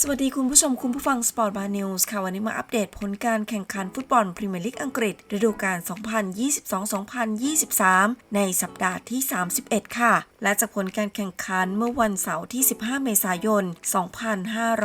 สวัสดีคุณผู้ชมคุณผู้ฟัง Sport Bar News ค่ะ วันนี้มาอัปเดตผลการแข่งขันฟุตบอลพรีเมียร์ลีกอังกฤษฤดูกาล 2022-2023 ในสัปดาห์ที่ 31 ค่ะ และจากผลการแข่งขันเมื่อวันเสาร์ที่ 15 เมษายน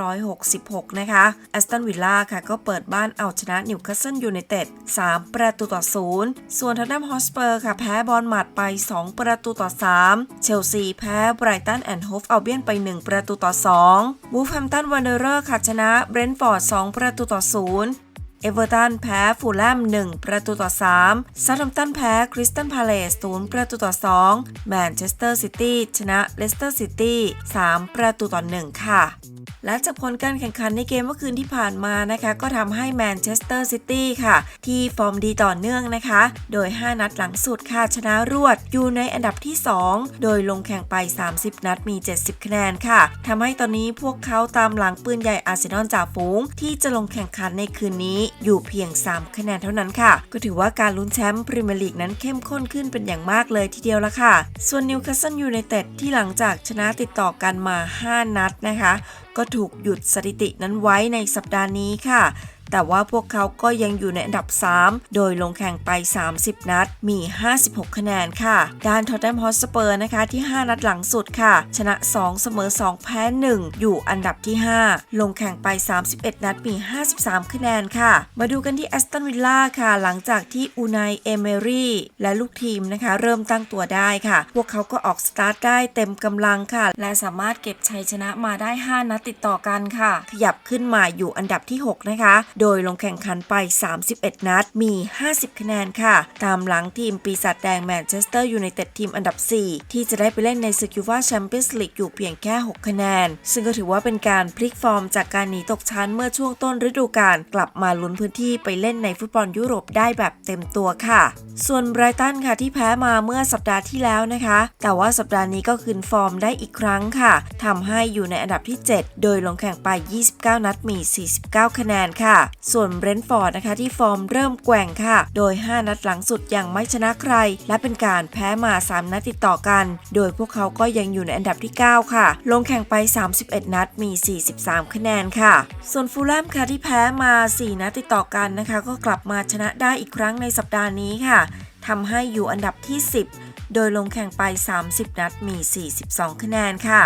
2566 นะคะแอสตันวิลล่าค่ะ ก็เปิดบ้านเอาชนะนิวคาสเซิลยูไนเต็ด 3 ประตูต่อ 0 ส่วนทนนัมฮอสเปอร์ค่ะ แพ้บอลหมัดไป 2 ประตูต่อ 3 เชลซีแพ้ไบรตันแอนด์โฮฟเอัลเบียนไป 1 ประตูต่อ 2 วูฟแฮมตันวันเดอร์ค่ะชนะเบรนท์ฟอร์ด 2 ประตูต่อ 0 เอเวอร์ตันแพ้ฟูลแลม 1 ประตูต่อ 3 ซัตแฮมตันแพ้คริสตันพาเลส 0 ประตูต่อ 2 แมนเชสเตอร์ซิตี้ชนะเลสเตอร์ซิตี้ 3 ประตูต่อ 1 ค่ะ และจากผลการแข่งขันในเกมเมื่อคืนที่ผ่านมานะคะ ก็ทำให้แมนเชสเตอร์ซิตี้ค่ะ ที่ฟอร์มดีต่อเนื่องนะคะ โดย 5 นัดหลังสุดค่ะชนะรวด อยู่ในอันดับที่ 2 โดยลงแข่งไป 30 นัดมี 70 คะแนนค่ะทำให้ตอนนี้พวกเขาตามหลังปืนใหญ่อาร์เซนอลจ่าฝูง ที่จะลงแข่งขันในคืนนี้อยู่เพียง 3 คะแนนเท่านั้นค่ะ ก็ถือว่าการลุ้นแชมป์พรีเมียร์ลีกนั้นเข้มข้นขึ้นเป็นอย่างมากเลยทีเดียวละค่ะ ส่วนนิวคาสเซิลยูไนเต็ดที่หลังจากชนะติดต่อกันมา 5 นัดนะคะ ก็ถูกหยุดสถิตินั้นไว้ในสัปดาห์นี้ค่ะ แต่ว่าพวกเขาก็ยังอยู่ในอันดับ 3 โดยลงแข่งไป 30 นัด มี 56 คะแนนค่ะ ด้านทอตแนมฮอสเปอร์นะคะที่ 5 นัดหลังสุดค่ะ ชนะ 2 เสมอ 2 แพ้ 1 อยู่อันดับที่ 5 ลงแข่งไป 31 นัด มี 53 คะแนนค่ะ มาดูกันที่แอสตันวิลล่าค่ะ หลังจากที่อูนายเอเมรี่และลูกทีมนะคะ เริ่มตั้งตัวได้ค่ะ พวกเขาก็ออกสตาร์ทได้เต็มกำลังค่ะ และสามารถเก็บชัยชนะมาได้ 5 นัดติดต่อกันค่ะ ขยับขึ้นมาอยู่อันดับที่ 6 นะคะโดยลงแข่งขันไป 31 นัด มี 50 คะแนนค่ะ ตามหลังทีมปีศาจแดงแมนเชสเตอร์ยูไนเต็ดทีมอันดับ 4 ที่จะได้ไปเล่นในศึกยูฟ่าแชมเปี้ยนส์ลีกอยู่เพียงแค่ 6 คะแนน ซึ่งก็ถือว่าเป็นการพลิกฟอร์มจากการหนีตกชั้นเมื่อช่วงต้นฤดูกาลกลับมาลุ้นพื้นที่ไปเล่นในฟุตบอลยุโรปได้แบบเต็มตัวค่ะ ส่วนไบรตันค่ะที่แพ้มาเมื่อสัปดาห์ที่แล้วนะคะ แต่ว่าสัปดาห์นี้ก็คืนฟอร์มได้อีกครั้งค่ะทำให้อยู่ในอันดับที่ 7 โดยลงแข่งไป 29 นัดมี 49 คะแนนค่ะส่วนเบรนท์ฟอร์ดนะคะที่ฟอร์มเริ่มแกว่งค่ะ โดย 5 นัดหลังสุดยังไม่ชนะใคร และเป็นการแพ้มา 3 นัดติดต่อกัน โดยพวกเขาก็ยังอยู่ในอันดับที่ 9 ค่ะ ลงแข่งไป 31 นัดมี 43 คะแนนค่ะ ส่วนฟูลแลมค่ะที่แพ้มา 4 นัดติดต่อกันนะคะ ก็กลับมาชนะได้อีกครั้งในสัปดาห์นี้ค่ะทำให้อยู่อันดับที่ 10 โดยลงแข่งไป 30 นัดมี 42 คะแนนค่ะ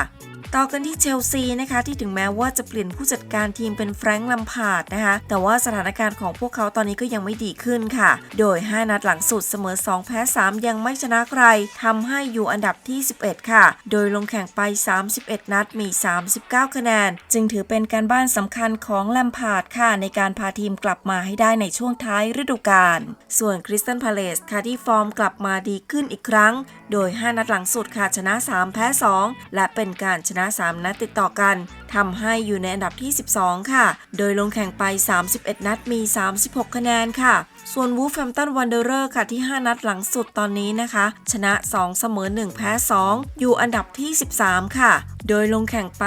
ต่อกันที่เชลซีนะคะที่ถึงแม้ว่าจะเปลี่ยนผู้จัดการทีมเป็นแฟรงค์ลัมพาร์ดนะคะแต่ว่าสถานการณ์ของพวกเขาตอนนี้ก็ยังไม่ดีขึ้นค่ะ โดย 5 นัดหลังสุดเสมอ 2 แพ้ 3 ยังไม่ชนะใครทำให้อยู่อันดับที่ 11 ค่ะ โดยลงแข่งไป 31 นัดมี 39 คะแนน จึงถือเป็นการบ้านสำคัญของลัมพาร์ดค่ะ ในการพาทีมกลับมาให้ได้ในช่วงท้ายฤดูกาลส่วนคริสตันพาเลสค่ะที่ฟอร์มกลับมาดีขึ้นอีกครั้ง โดย 5 นัดหลังสุดค่ะชนะ 3 แพ้ 2 และเป็นการชนะ3 นัดติดต่อกันทำให้อยู่ในอันดับที่ 12 ค่ะ โดยลงแข่งไป 31 นัดมี 36 คะแนนค่ะ ส่วนวูฟแฮมตันวันเดอร์ค่ะที่ 5 นัดหลังสุดตอนนี้นะคะ ชนะ 2 เสมอ 1 แพ้ 2 อยู่อันดับที่ 13 ค่ะ โดยลงแข่งไป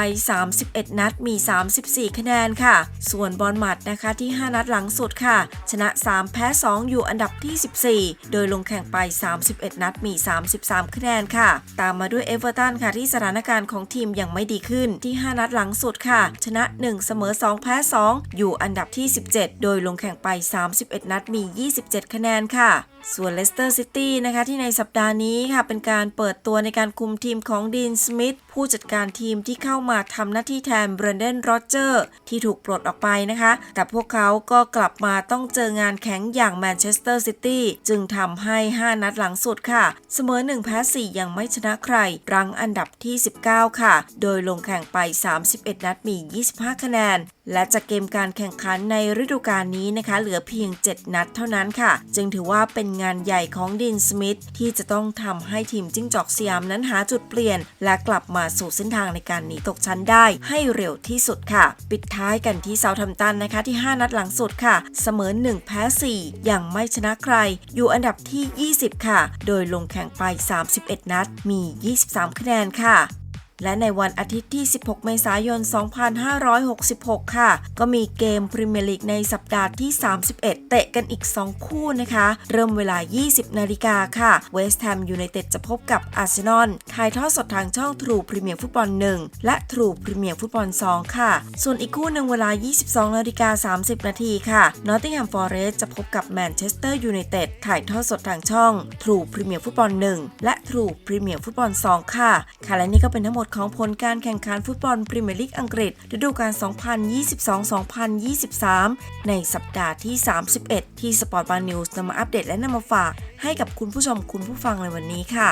31 นัดมี 34 คะแนนค่ะ ส่วนบอลมัดนะคะที่ 5 นัดหลังสุดค่ะ ชนะ 3 แพ้ 2 อยู่อันดับที่ 14 โดยลงแข่งไป 31 นัดมี 33 คะแนนค่ะ ตามมาด้วยเอเวอร์ตันค่ะที่สถานการณ์ของทีมยังไม่ดีขึ้นที่ 5 นัดหลังสุดค่ะ ชนะ 1 เสมอ 2 แพ้ 2 อยู่อันดับที่ 17 โดยลงแข่งไป 31 นัดมี 27 คะแนนค่ะส่วนเลสเตอร์ซิตี้นะคะที่ในสัปดาห์นี้ค่ะเป็นการเปิดตัวในการคุมทีมของดีนสมิธผู้จัดการทีมที่เข้ามาทำหน้าที่แทนเบรนเดนโรเจอร์ที่ถูกปลดออกไปนะคะ แต่พวกเขาก็กลับมาต้องเจองานแข็งอย่างแมนเชสเตอร์ซิตี้จึงทำให้ 5 นัดหลังสุดค่ะ เสมอ 1 แพ้ 4 ยังไม่ชนะใคร รั้งอันดับที่ 19 ค่ะ โดยลงแข่งไป 31 นัดมี 25 คะแนน และจากเกมการแข่งขันในฤดูกาลนี้นะคะ เหลือเพียง 7 นัดเท่านั้นค่ะ จึงถือว่าเป็นงานใหญ่ของดินสมิธที่จะต้องทำให้ทีมจิ้งจอกสยามนั้นหาจุดเปลี่ยน และกลับมาสู่เส้นทางในการหนีตกชั้นได้ให้เร็วที่สุดค่ะ ปิดท้ายกันที่เซาทัมตันนะคะที่ 5 นัดหลังสุดค่ะ เสมอ 1 แพ้4ยังไม่ชนะใคร อยู่อันดับที่ 20 ค่ะ โดยลงแข่งไป 31 นัดมี 23 คะแนนค่ะ และในวันอาทิตย์ที่ 16 เมษายน 2566 ค่ะ ก็มีเกมพรีเมียร์ลีกในสัปดาห์ที่ 31 เตะกันอีก 2 คู่นะคะ เริ่มเวลา 20 นาฬิกาค่ะ เวสต์แฮมยูไนเต็ดจะพบกับอาร์เซนอลถ่ายทอดสดทางช่อง True Premier Football 1และ True Premier Football 2ค่ะ ส่วนอีกคู่หนึ่งเวลา 22 นาฬิกา 30 นาทีค่ะ Nottingham Forest จะพบกับแมนเชสเตอร์ยูไนเต็ดถ่ายทอดสดทางช่อง True Premier Football 1และ True Premier Football 2ค่ะ ค่ะและนี่ก็เป็นทั้งหมดดของผลการแข่งขันฟุตบอลพรีเมียร์ลีกอังกฤษฤดูกาล 2022-2023 ในสัปดาห์ที่ 31 ที่ Sport Bar News นำมาอัปเดตและนำมาฝาก ให้กับคุณผู้ชมคุณผู้ฟังในวันนี้ค่ะ